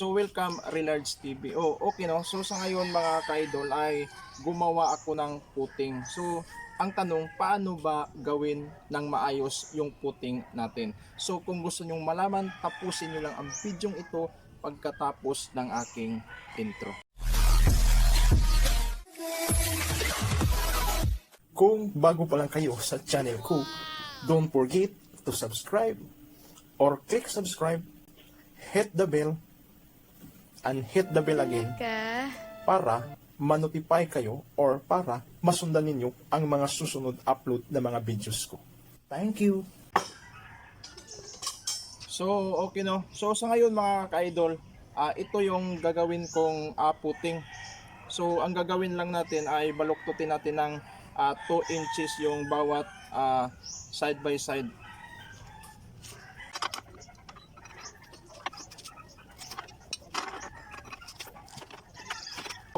So welcome Relards TV. Oh, okay no. So sa ngayon mga ka-idol ay gumawa ako ng puting. So ang tanong, paano ba gawin ng maayos yung puting natin? So kung gusto nyong malaman, tapusin nyo lang ang video ito pagkatapos ng aking intro. Kung bago pa lang kayo sa channel ko, don't forget to subscribe or click subscribe, hit the bell, and hit the bell again ka. para manotify kayo or para masundan ninyo ang mga susunod upload na mga videos ko. Thank you! So, okay no. So, sa ngayon mga ka-idol, ah, ito yung gagawin kong ah, puting. So, ang gagawin lang natin ay baluktutin natin ng 2 inches yung bawat ah, side by side.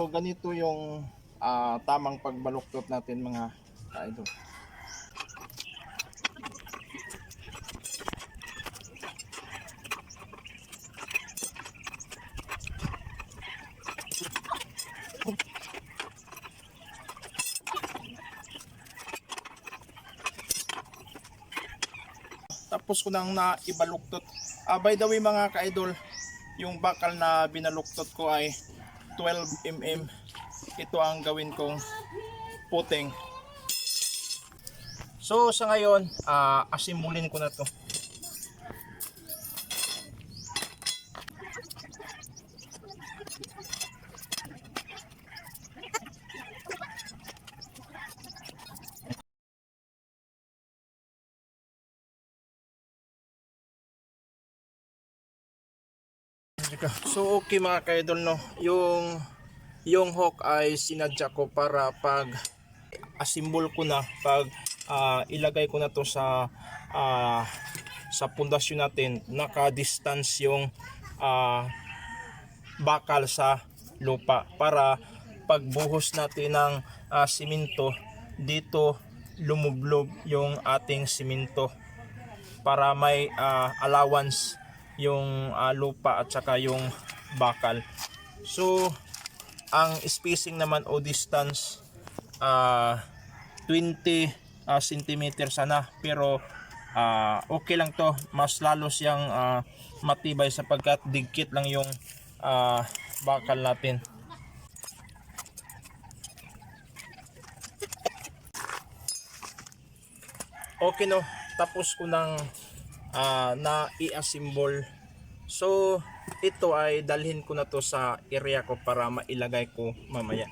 So, ganito yung ah, tamang pagbaluktot natin mga ka-idol. tapos ko nang naibaluktot. Ah, by the way mga ka-idol, yung bakal na binaluktot ko ay 12 mm. Ito ang gawin kong puting. So sa ngayon, ah asimulin ko na to. So okay mga ka-idol no, yung yung hook ay sinadya ko para pag asimbol ko na pag ah, ilagay ko na to sa ah, sa pundasyon natin naka-distance yung ah, bakal sa lupa para pagbuhos natin ng ah, simento dito lumublob yung ating simento para may ah, allowance yung ah, lupa at saka yung bakal. So, ang spacing naman o distance ah 20 ah, centimeter sana. Pero ah, okay lang to. Mas lalo siyang ah, matibay sapagkat digkit lang yung ah, bakal natin. Okay no. Tapos ko nang ah, na i-assemble. So ito ay dalhin ko na to sa area ko para mailagay ko mamaya